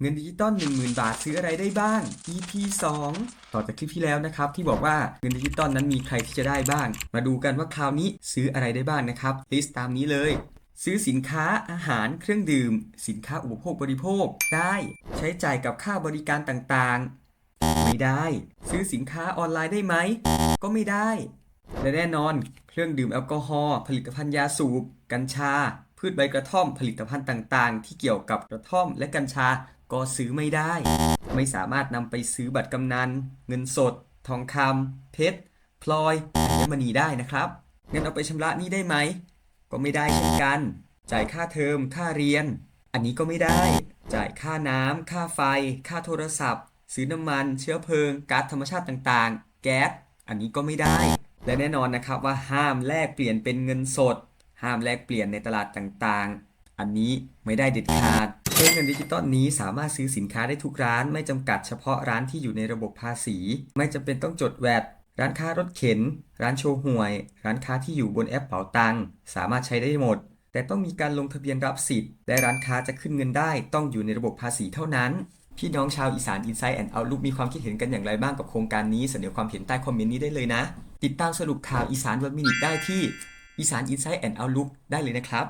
เงินดิจิตอล10,000 บาทซื้ออะไรได้บ้าง EP 2 ต่อจากคลิปที่แล้วนะครับ ที่บอกว่าเงินดิจิตอลนั้นมีใครที่จะได้บ้าง มาดูกันว่าคราวนี้ซื้ออะไรได้บ้างนะครับลิสต์ตามนี้เลย ซื้อสินค้าอาหารเครื่องดื่ม สินค้าอุปโภคบริโภคได้ ใช้จ่ายกับค่าบริการต่างๆ ไม่ได้ ซื้อสินค้าออนไลน์ได้ไหม ก็ไม่ได้ และแน่นอน เครื่องดื่มแอลกอฮอล์ผลิตภัณฑ์ยาสูบ กัญชา พืชใบกระท่อมผลิตภัณฑ์ต่าง ๆ ที่เกี่ยวกับกระท่อมและกัญชา ก็ซื้อไม่ได้ ไม่สามารถนำไปซื้อบัตรกำนัน เงินสด ทองคำเพชรพลอยอัญมณีได้นะครับงั้นเอาไปชำระนี้ได้ไหม ก็ไม่ได้เช่นกัน จ่ายค่าเทอมค่าเรียน อันนี้ก็ไม่ได้ จ่ายค่าน้ำค่าไฟ ค่าโทรศัพท์ ซื้อน้ำมัน เชื้อเพลิงก๊าซธรรมชาติต่างๆ แก๊สอันนี้ก็ไม่ได้ และแน่นอนนะครับว่าห้ามแลกเปลี่ยนเป็นเงินสด ห้ามแลกเปลี่ยนในตลาดต่างๆ อันนี้ไม่ได้เด็ดขาด โดยเงินดิจิตอลนี้สามารถซื้อสินค้าได้ทุกร้าน ไม่จำกัดเฉพาะร้านที่อยู่ในระบบภาษี ไม่จำเป็นต้องจดแวดร้านค้ารถเข็น ร้านโชว์หวย ร้านค้าที่อยู่บนแอปเป๋าตังสามารถใช้ได้หมด แต่ต้องมีการลงทะเบียนรับสิทธิ์ และร้านค้าจะขึ้นเงินได้ต้องอยู่ในระบบภาษีเท่านั้น พี่น้องชาวอีสาน Insight and Outlook มีความคิดเห็นกันอย่างไรบ้างกับโครงการนี้ เสนอความเห็นใต้คอมเมนต์นี้ได้เลยนะ ติดตามสรุปข่าวอีสานวันมินิได้ที่อีสาน Insight and Outlook ได้เลยนะครับ